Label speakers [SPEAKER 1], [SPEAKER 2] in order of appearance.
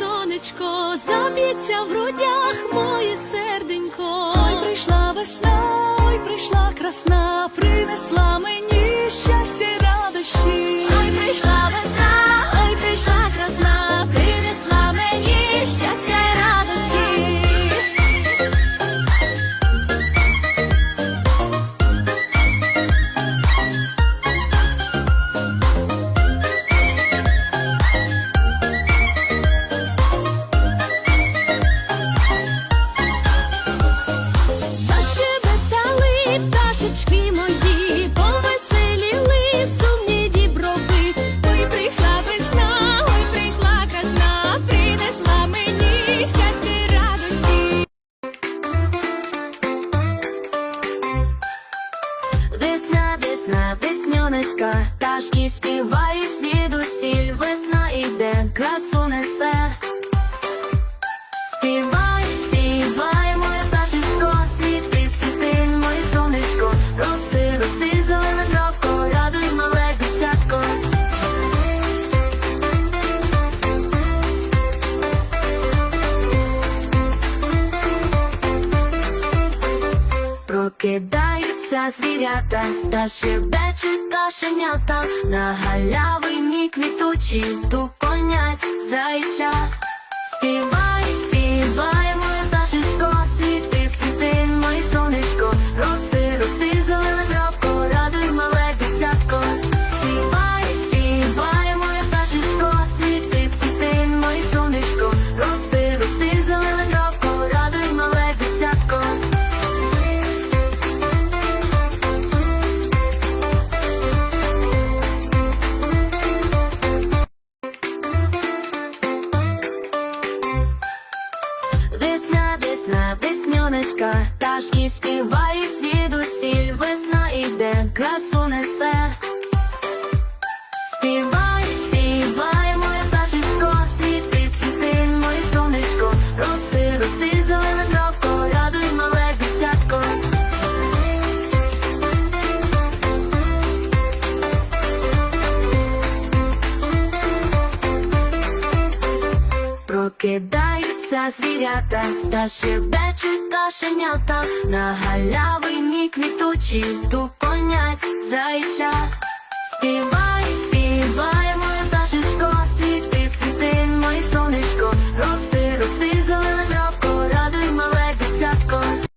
[SPEAKER 1] сонечко, заб'ється в грудях моє серденько.
[SPEAKER 2] Ой, прийшла весна, ой, прийшла красна, принесла мені щастя радощі.
[SPEAKER 1] Весняночка, пташки співають звідусіль, весна іде, красу несе. Співай, співай, моя пташечко, світи, світи, моє сонечко, рости, рости, зелена травко, радуй мале дитятко. Прокидаються звірята, та щебечуть кашенята, на галявині квітучі тупонять зайча. Співай, Весна, весняночка, пташки співають звідусіль, весна іде, красу несе. Співай, співай, моя пташечко, світи, світи, моє сонечко, рости, рости, зелена травко, радуй мале дитятко. Прокидаються звірята, та щебечуть кашенята, на галявині квітучі тупонять зайча. Моя